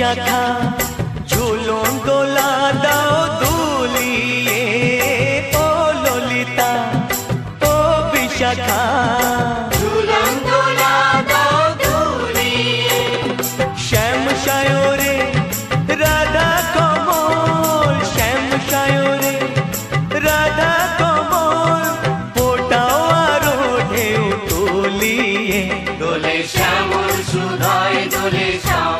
বিশাখা ঝুলন দোলা দাও দুলিয়ে ও ললিতা ও বিশাখা। শ্যাম সায়রে রাধা কমল। শ্যাম সায়রে রাধা কমল। ফোটাও আরও ঢেউ তুলিয়ে। দোলে শ্যামল সুধায় দোলে শান্তিয়ারি